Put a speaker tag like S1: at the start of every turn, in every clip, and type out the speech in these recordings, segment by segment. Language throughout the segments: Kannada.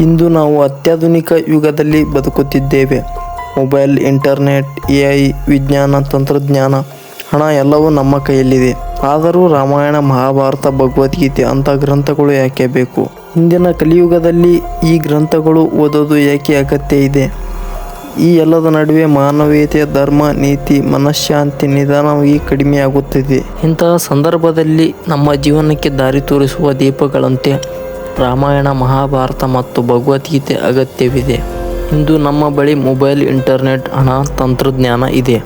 S1: ಇಂದು ನಾವು ಅತ್ಯಾಧುನಿಕ ಯುಗದಲ್ಲಿ ಬದುಕುತ್ತಿದ್ದೇವೆ. ಮೊಬೈಲ್, ಇಂಟರ್ನೆಟ್, ಎ ಐ, ವಿಜ್ಞಾನ, ತಂತ್ರಜ್ಞಾನ, ಹಣ ಎಲ್ಲವೂ ನಮ್ಮ ಕೈಯಲ್ಲಿದೆ. ಆದರೂ ರಾಮಾಯಣ, ಮಹಾಭಾರತ, ಭಗವದ್ಗೀತೆ ಅಂಥ ಗ್ರಂಥಗಳು ಯಾಕೆ ಬೇಕು? ಇಂದಿನ ಕಲಿಯುಗದಲ್ಲಿ ಈ ಗ್ರಂಥಗಳು ಓದೋದು ಏಕೆ ಅಗತ್ಯ ಇದೆ? ಈ ಎಲ್ಲದ ನಡುವೆ ಮಾನವೀಯತೆ, ಧರ್ಮ, ನೀತಿ ಮನಃಶಾಂತಿ ನಿಧಾನವಾಗಿ ಕಡಿಮೆಯಾಗುತ್ತಿದೆ. ಇಂತಹ ಸಂದರ್ಭದಲ್ಲಿ ನಮ್ಮ ಜೀವನಕ್ಕೆ ದಾರಿ ತೋರಿಸುವ ದೀಪಗಳಂತೆ ರಾಮಾಯಣ, ಮಹಾಭಾರತ ಮತ್ತು ಭಗವದ್ಗೀತೆ ಅಗತ್ಯವಿದೆ. ಇಂದು ನಮ್ಮ ಬಳಿ ಮೊಬೈಲ್, ಇಂಟರ್ನೆಟ್ ಹಣ ತಂತ್ರಜ್ಞಾನ ಇದೆ.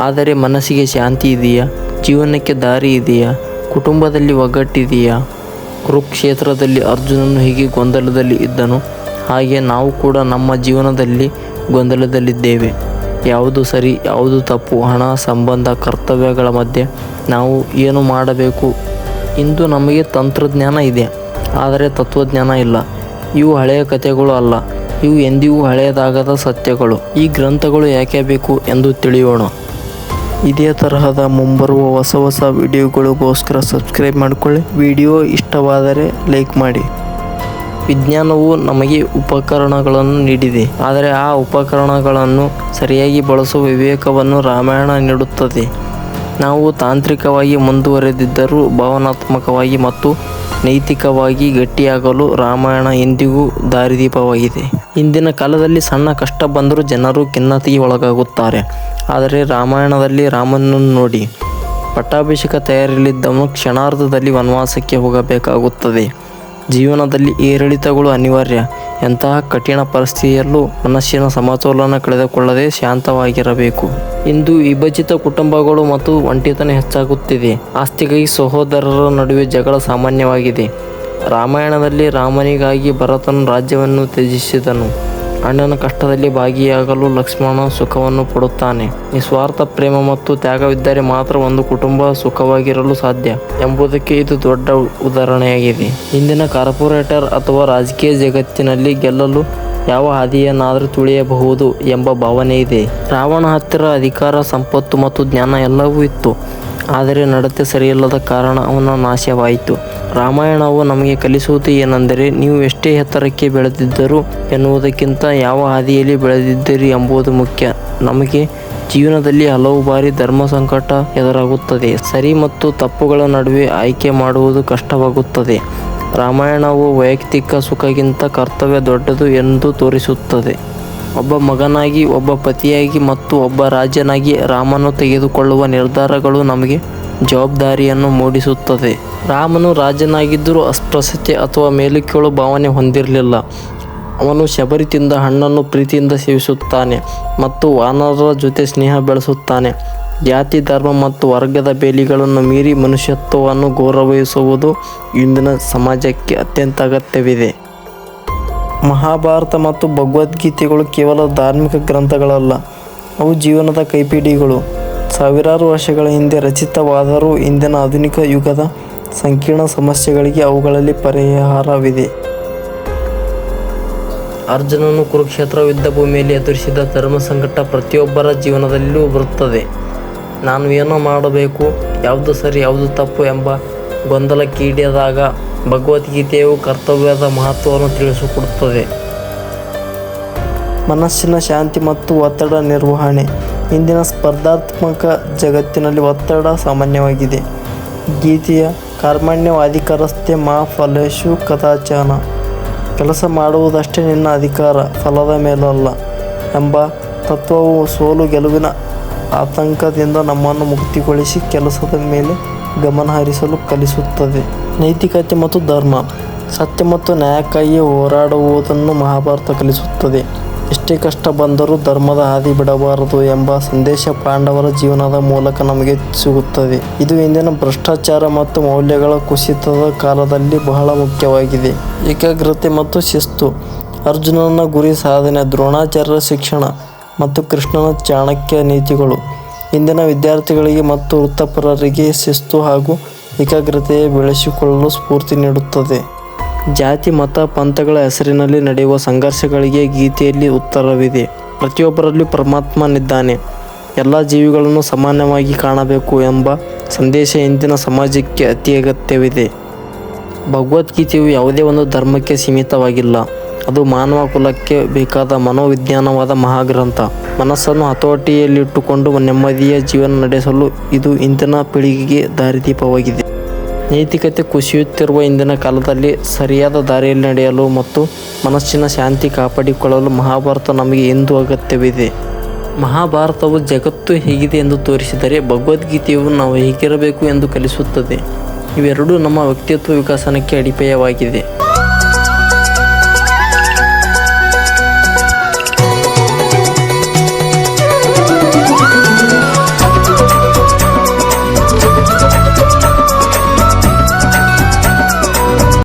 S1: ಆದರೆ ಮನಸ್ಸಿಗೆ ಶಾಂತಿ ಇದೆಯಾ? ಜೀವನಕ್ಕೆ ದಾರಿ ಇದೆಯಾ? ಕುಟುಂಬದಲ್ಲಿ ಒಗ್ಗಟ್ಟಿದೆಯಾ? ಕುರುಕ್ಷೇತ್ರದಲ್ಲಿ ಅರ್ಜುನನು ಹೀಗೆ ಗೊಂದಲದಲ್ಲಿ ಇದ್ದನು? ಹಾಗೆ ನಾವು ಕೂಡ ನಮ್ಮ ಜೀವನದಲ್ಲಿ ಗೊಂದಲದಲ್ಲಿದ್ದೇವೆ. ಯಾವುದು ಸರಿ, ಯಾವುದು ತಪ್ಪು, ಹಣ, ಸಂಬಂಧ, ಕರ್ತವ್ಯಗಳ ಮಧ್ಯೆ ನಾವು ಏನು ಮಾಡಬೇಕು? ಇಂದು ನಮಗೆ ತಂತ್ರಜ್ಞಾನ ಇದೆ. ಆದರೆ ತತ್ವಜ್ಞಾನ ಇಲ್ಲ. ಇವು ಹಳೆಯ ಕಥೆಗಳು ಅಲ್ಲ. ಇವು ಎಂದಿಗೂ ಹಳೆಯದಾಗದ ಸತ್ಯಗಳು. ಈ ಗ್ರಂಥಗಳು ಯಾಕೆ ಬೇಕು ಎಂದು ತಿಳಿಯೋಣ. ಇದೇ ತರಹದ ಮುಂಬರುವ ಹೊಸ ಹೊಸ ವಿಡಿಯೋಗಳಿಗೋಸ್ಕರ ಸಬ್ಸ್ಕ್ರೈಬ್ ಮಾಡಿಕೊಳ್ಳಿ. ವಿಡಿಯೋ ಇಷ್ಟವಾದರೆ ಲೈಕ್ ಮಾಡಿ. ವಿಜ್ಞಾನವು ನಮಗೆ ಉಪಕರಣಗಳನ್ನು ನೀಡಿದೆ. ಆದರೆ ಆ ಉಪಕರಣಗಳನ್ನು ಸರಿಯಾಗಿ ಬಳಸುವ ವಿವೇಕವನ್ನು ರಾಮಾಯಣ ನೀಡುತ್ತದೆ. ನಾವು ತಾಂತ್ರಿಕವಾಗಿ ಮುಂದುವರೆದಿದ್ದರೂ ಭಾವನಾತ್ಮಕವಾಗಿ ಮತ್ತು ನೈತಿಕವಾಗಿ ಗಟ್ಟಿಯಾಗಲು ರಾಮಾಯಣ ಎಂದಿಗೂ ದಾರಿದೀಪವಾಗಿದೆ. ಇಂದಿನ ಕಾಲದಲ್ಲಿ ಸಣ್ಣ ಕಷ್ಟ ಬಂದರೂ ಜನರು ಖಿನ್ನತೆಗೆ ಒಳಗಾಗುತ್ತಾರೆ. ಆದರೆ ರಾಮಾಯಣದಲ್ಲಿ ರಾಮನನ್ನು ನೋಡಿ, ಪಟ್ಟಾಭಿಷೇಕ ತಯಾರಿಯಲ್ಲಿದ್ದವನು ಕ್ಷಣಾರ್ಧದಲ್ಲಿ ವನವಾಸಕ್ಕೆ ಹೋಗಬೇಕಾಗುತ್ತದೆ. ಜೀವನದಲ್ಲಿ ಏರಿಳಿತಗಳು ಅನಿವಾರ್ಯ. ಎಂತಹ ಕಠಿಣ ಪರಿಸ್ಥಿತಿಯಲ್ಲೂ ಮನಸ್ಸಿನ ಸಮತೋಲನ ಕಳೆದುಕೊಳ್ಳದೆ ಶಾಂತವಾಗಿರಬೇಕು. ಇಂದು ವಿಭಜಿತ ಕುಟುಂಬಗಳು ಮತ್ತು ಒಂಟಿತನ ಹೆಚ್ಚಾಗುತ್ತಿದೆ. ಆಸ್ತಿಗಾಗಿ ಸಹೋದರರ ನಡುವೆ ಜಗಳ ಸಾಮಾನ್ಯವಾಗಿದೆ. ರಾಮಾಯಣದಲ್ಲಿ ರಾಮನಿಗಾಗಿ ಭರತನು ರಾಜ್ಯವನ್ನು ತ್ಯಜಿಸಿದನು. ಅಣ್ಣನ ಕಷ್ಟದಲ್ಲಿ ಭಾಗಿಯಾಗಲು ಲಕ್ಷ್ಮಣ ಸುಖವನ್ನು ಪಡುತ್ತಾನೆ. ನಿಸ್ವಾರ್ಥ ಪ್ರೇಮ ಮತ್ತು ತ್ಯಾಗವಿದ್ದರೆ ಮಾತ್ರ ಒಂದು ಕುಟುಂಬ ಸುಖವಾಗಿರಲು ಸಾಧ್ಯ ಎಂಬುದಕ್ಕೆ ಇದು ದೊಡ್ಡ ಉದಾಹರಣೆಯಾಗಿದೆ. ಇಂದಿನ ಕಾರ್ಪೊರೇಟರ್ ಅಥವಾ ರಾಜಕೀಯ ಜಗತ್ತಿನಲ್ಲಿ ಗೆಲ್ಲಲು ಯಾವ ಹಾದಿಯನ್ನಾದರೂ ತುಳಿಯಬಹುದು ಎಂಬ ಭಾವನೆ ಇದೆ. ರಾವಣ ಹತ್ತಿರ ಅಧಿಕಾರ, ಸಂಪತ್ತು ಮತ್ತು ಜ್ಞಾನ ಎಲ್ಲವೂ ಇತ್ತು. ಆದರೆ ನಡತೆ ಸರಿಯಿಲ್ಲದ ಕಾರಣ ಅವನ ನಾಶವಾಯಿತು. ರಾಮಾಯಣವು ನಮಗೆ ಕಲಿಸುವುದು ಏನೆಂದರೆ ನೀವು ಎಷ್ಟೇ ಎತ್ತರಕ್ಕೆ ಬೆಳೆದಿದ್ದರು ಎನ್ನುವುದಕ್ಕಿಂತ ಯಾವ ಹಾದಿಯಲ್ಲಿ ಬೆಳೆದಿದ್ದೀರಿ ಎಂಬುದು ಮುಖ್ಯ. ನಮಗೆ ಜೀವನದಲ್ಲಿ ಹಲವು ಬಾರಿ ಧರ್ಮ ಸಂಕಟ ಎದುರಾಗುತ್ತದೆ. ಸರಿ ಮತ್ತು ತಪ್ಪುಗಳ ನಡುವೆ ಆಯ್ಕೆ ಮಾಡುವುದು ಕಷ್ಟವಾಗುತ್ತದೆ. ರಾಮಾಯಣವು ವೈಯಕ್ತಿಕ ಸುಖಕ್ಕಿಂತ ಕರ್ತವ್ಯ ದೊಡ್ಡದು ಎಂದು ತೋರಿಸುತ್ತದೆ. ಒಬ್ಬ ಮಗನಾಗಿ, ಒಬ್ಬ ಪತಿಯಾಗಿ ಮತ್ತು ಒಬ್ಬ ರಾಜನಾಗಿ ರಾಮನು ತೆಗೆದುಕೊಳ್ಳುವ ನಿರ್ಧಾರಗಳು ನಮಗೆ ಜವಾಬ್ದಾರಿಯನ್ನು ಮೂಡಿಸುತ್ತದೆ. ರಾಮನು ರಾಜನಾಗಿದ್ದರೂ ಅಸ್ಪೃಶ್ಯತೆ ಅಥವಾ ಮೇಲುಕೀಳು ಭಾವನೆ ಹೊಂದಿರಲಿಲ್ಲ. ಅವನು ಶಬರಿ ತಿಂದ ಹಣ್ಣನ್ನು ಪ್ರೀತಿಯಿಂದ ಸೇವಿಸುತ್ತಾನೆ ಮತ್ತು ವಾನರರ ಜೊತೆ ಸ್ನೇಹ ಬೆಳೆಸುತ್ತಾನೆ. ಜಾತಿ, ಧರ್ಮ ಮತ್ತು ವರ್ಗದ ಬೇಲಿಗಳನ್ನು ಮೀರಿ ಮನುಷ್ಯತ್ವವನ್ನು ಗೌರವಿಸುವುದು ಇಂದಿನ ಸಮಾಜಕ್ಕೆ ಅತ್ಯಂತ ಅಗತ್ಯವಿದೆ. ಮಹಾಭಾರತ ಮತ್ತು ಭಗವದ್ಗೀತೆಗಳು ಕೇವಲ ಧಾರ್ಮಿಕ ಗ್ರಂಥಗಳಲ್ಲ, ಅವು ಜೀವನದ ಕೈಪಿಡಿಗಳು. ಸಾವಿರಾರು ವರ್ಷಗಳ ಹಿಂದೆ ರಚಿತವಾದರೂ ಇಂದಿನ ಆಧುನಿಕ ಯುಗದ ಸಂಕೀರ್ಣ ಸಮಸ್ಯೆಗಳಿಗೆ ಅವುಗಳಲ್ಲಿ ಪರಿಹಾರವಿದೆ. ಅರ್ಜುನನು ಕುರುಕ್ಷೇತ್ರ ಯುದ್ಧ ಭೂಮಿಯಲ್ಲಿ ಎದುರಿಸಿದ ಧರ್ಮ ಸಂಕಟ ಪ್ರತಿಯೊಬ್ಬರ ಜೀವನದಲ್ಲೂ ಬರುತ್ತದೆ. ನಾನು ಏನು ಮಾಡಬೇಕು, ಯಾವುದು ಸರಿ, ಯಾವುದು ತಪ್ಪು ಎಂಬ ಗೊಂದಲಕ್ಕೀಡಿದಾಗ ಭಗವದ್ಗೀತೆಯು ಕರ್ತವ್ಯದ ಮಹತ್ವವನ್ನು ತಿಳಿಸಿಕೊಡುತ್ತದೆ. ಮನಸ್ಸಿನ ಶಾಂತಿ ಮತ್ತು ಒತ್ತಡ ನಿರ್ವಹಣೆ. ಇಂದಿನ ಸ್ಪರ್ಧಾತ್ಮಕ ಜಗತ್ತಿನಲ್ಲಿ ಒತ್ತಡ ಸಾಮಾನ್ಯವಾಗಿದೆ. ಗೀತೆಯ ಕಾರ್ಮಣ್ಯವಾಧಿಕಾರಸ್ಥೆ ಮಾ ಫಲೇಶು ಕಥಾಚಾನ. ಕೆಲಸ ಮಾಡುವುದಷ್ಟೇ ನಿನ್ನ ಅಧಿಕಾರ, ಫಲದ ಮೇಲಲ್ಲ ಎಂಬ ತತ್ವವು ಸೋಲು ಗೆಲುವಿನ ಆತಂಕದಿಂದ ನಮ್ಮನ್ನು ಮುಕ್ತಿಗೊಳಿಸಿ ಕೆಲಸದ ಮೇಲೆ ಗಮನ ಹರಿಸಲು ಕಲಿಸುತ್ತದೆ. ನೈತಿಕತೆ ಮತ್ತು ಧರ್ಮ, ಸತ್ಯ ಮತ್ತು ನ್ಯಾಯಕ್ಕಾಗಿ ಹೋರಾಡುವುದನ್ನು ಮಹಾಭಾರತ ಕಲಿಸುತ್ತದೆ. ಎಷ್ಟೇ ಕಷ್ಟ ಬಂದರೂ ಧರ್ಮದ ಹಾದಿ ಬಿಡಬಾರದು ಎಂಬ ಸಂದೇಶ ಪಾಂಡವರ ಜೀವನದ ಮೂಲಕ ನಮಗೆ ಸಿಗುತ್ತದೆ. ಇದು ಇಂದಿನ ಭ್ರಷ್ಟಾಚಾರ ಮತ್ತು ಮೌಲ್ಯಗಳ ಕುಸಿತದ ಕಾಲದಲ್ಲಿ ಬಹಳ ಮುಖ್ಯವಾಗಿದೆ. ಏಕಾಗ್ರತೆ ಮತ್ತು ಶಿಸ್ತು. ಅರ್ಜುನನ ಗುರಿ ಸಾಧನೆ, ದ್ರೋಣಾಚಾರ್ಯರ ಶಿಕ್ಷಣ ಮತ್ತು ಕೃಷ್ಣನ ಚಾಣಕ್ಯ ನೀತಿಗಳು. ಇಂದಿನ ವಿದ್ಯಾರ್ಥಿಗಳಿಗೆ ಮತ್ತು ವೃತ್ತಪರರಿಗೆ ಶಿಸ್ತು ಹಾಗೂ ಏಕಾಗ್ರತೆ ಬೆಳೆಸಿಕೊಳ್ಳಲು ಸ್ಫೂರ್ತಿ ನೀಡುತ್ತದೆ. ಜಾತಿ, ಮತ, ಪಂಥಗಳ ಹೆಸರಿನಲ್ಲಿ ನಡೆಯುವ ಸಂಘರ್ಷಗಳಿಗೆ ಗೀತೆಯಲ್ಲಿ ಉತ್ತರವಿದೆ. ಪ್ರತಿಯೊಬ್ಬರಲ್ಲೂ ಪರಮಾತ್ಮನಿದ್ದಾನೆ. ಎಲ್ಲ ಜೀವಿಗಳನ್ನು ಸಮಾನವಾಗಿ ಕಾಣಬೇಕು ಎಂಬ ಸಂದೇಶ ಇಂದಿನ ಸಮಾಜಕ್ಕೆ ಅತಿ ಅಗತ್ಯವಿದೆ. ಭಗವದ್ಗೀತೆಯು ಯಾವುದೇ ಒಂದು ಧರ್ಮಕ್ಕೆ ಸೀಮಿತವಾಗಿಲ್ಲ. ಅದು ಮಾನವ ಕುಲಕ್ಕೆ ಬೇಕಾದ ಮನೋವಿಜ್ಞಾನವಾದ ಮಹಾಗ್ರಂಥ. ಮನಸ್ಸನ್ನು ಹತೋಟಿಯಲ್ಲಿಟ್ಟುಕೊಂಡು ನೆಮ್ಮದಿಯ ಜೀವನ ನಡೆಸಲು ಇದು ಇಂದಿನ ಪೀಳಿಗೆಗೆ ದಾರಿದೀಪವಾಗಿದೆ. ನೈತಿಕತೆ ಕುಸಿಯುತ್ತಿರುವ ಇಂದಿನ ಕಾಲದಲ್ಲಿ ಸರಿಯಾದ ದಾರಿಯಲ್ಲಿ ನಡೆಯಲು ಮತ್ತು ಮನಸ್ಸಿನ ಶಾಂತಿ ಕಾಪಾಡಿಕೊಳ್ಳಲು ಮಹಾಭಾರತ ನಮಗೆ ಎಂದು ಅಗತ್ಯವಿದೆ. ಮಹಾಭಾರತವು ಜಗತ್ತು ಹೇಗಿದೆ ಎಂದು ತೋರಿಸಿದರೆ ಭಗವದ್ಗೀತೆಯು ನಾವು ಹೇಗಿರಬೇಕು ಎಂದು ಕಲಿಸುತ್ತದೆ. ಇವೆರಡೂ ನಮ್ಮ ವ್ಯಕ್ತಿತ್ವ ವಿಕಸನಕ್ಕೆ ಅಡಿಪಾಯವಾಗಿದೆ.